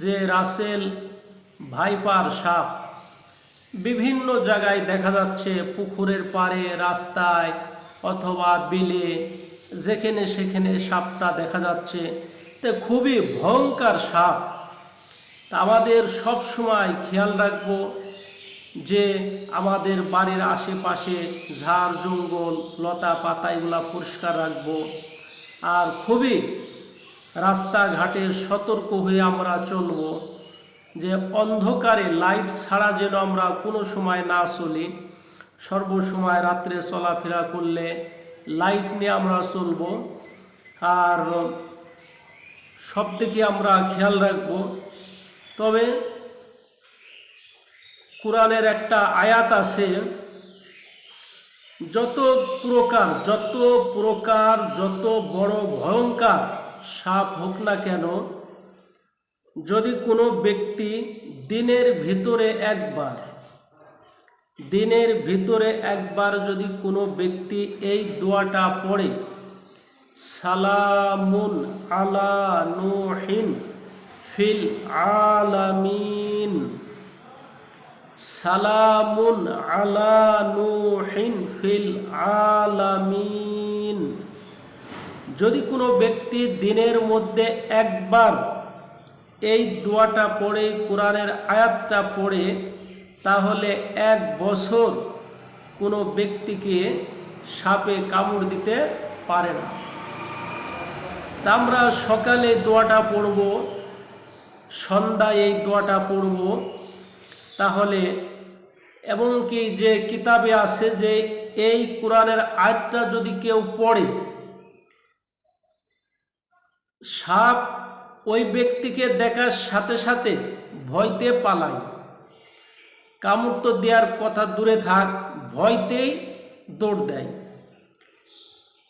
যে রাসেল, ভাইপার সাপ বিভিন্ন জায়গায় দেখা যাচ্ছে পুকুরের পাড়ে, রাস্তায় অথবা বিলে, যেখানে সেখানে সাপটা দেখা যাচ্ছে। তো খুবই ভয়ঙ্কর সাপ। তা আমাদের সব সময় খেয়াল রাখব যে আমাদের বাড়ির আশেপাশে ঝাড়, জঙ্গল, লতা পাতা এগুলা পরিষ্কার রাখব। আর খুবই রাস্তাঘাটে সতর্ক হয়ে আমরা চলব, যে অন্ধকারে লাইট ছাড়া যেন আমরা কোনো সময় না চলি। সর্বসময় রাত্রে চলাফেরা করলে লাইট নিয়ে আমরা চলব। আর সব থেকে আমরা খেয়াল রাখব, তবে কোরআনের একটা আয়াত আছে, যত প্রকার যত প্রকার, যত বড় ভয়ঙ্কর সাপ হোক না কেন, যদি কোনো ব্যক্তি দিনের ভিতরে একবার, দিনের ভিতরে একবার যদি কোনো ব্যক্তি এই দোয়াটা পড়ে, সালামুন আলা ফিল আলামিন। সালামুন আলা ফিল আলামিন। যদি কোনো ব্যক্তি দিনের মধ্যে একবার এই দোয়াটা পড়ে, কোরআনের আয়াতটা পড়ে, তাহলে এক বছর কোনো ব্যক্তিকে সাপে কামড় দিতে পারে না। তা আমরা সকালে দোয়াটা পড়ব, সন্ধ্যায় এই দোয়াটা পড়ব, তাহলে এবং কি যে কিতাবে আছে যে এই কোরআনের আয়াতটা যদি কেউ পড়ে সাপ ওই ব্যক্তিকে দেখার সাথে সাথে ভয়তে পালায়। কামড় তো দেওয়ার কথা দূরে থাক, ভয়তেই দৌড় দেয়।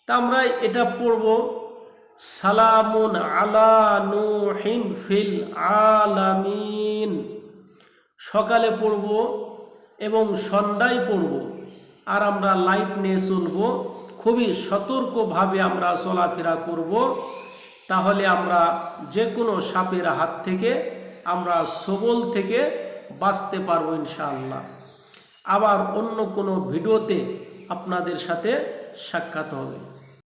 তা আমরা এটা পড়ব, সালামুন আলা নুহিন ফিল আলামিন। সকালে পড়ব এবং সন্ধ্যায় পড়ব আর আমরা লাইট নিয়ে চলব। খুবই সতর্কভাবে আমরা চলাফেরা করব। তাহলে আমরা যে কোনো সাপের হাত থেকে আমরা সবল থেকে বাঁচতে পারব ইনশাআল্লাহ। আবার অন্য কোনো ভিডিওতে আপনাদের সাথে সাক্ষাৎ হবে।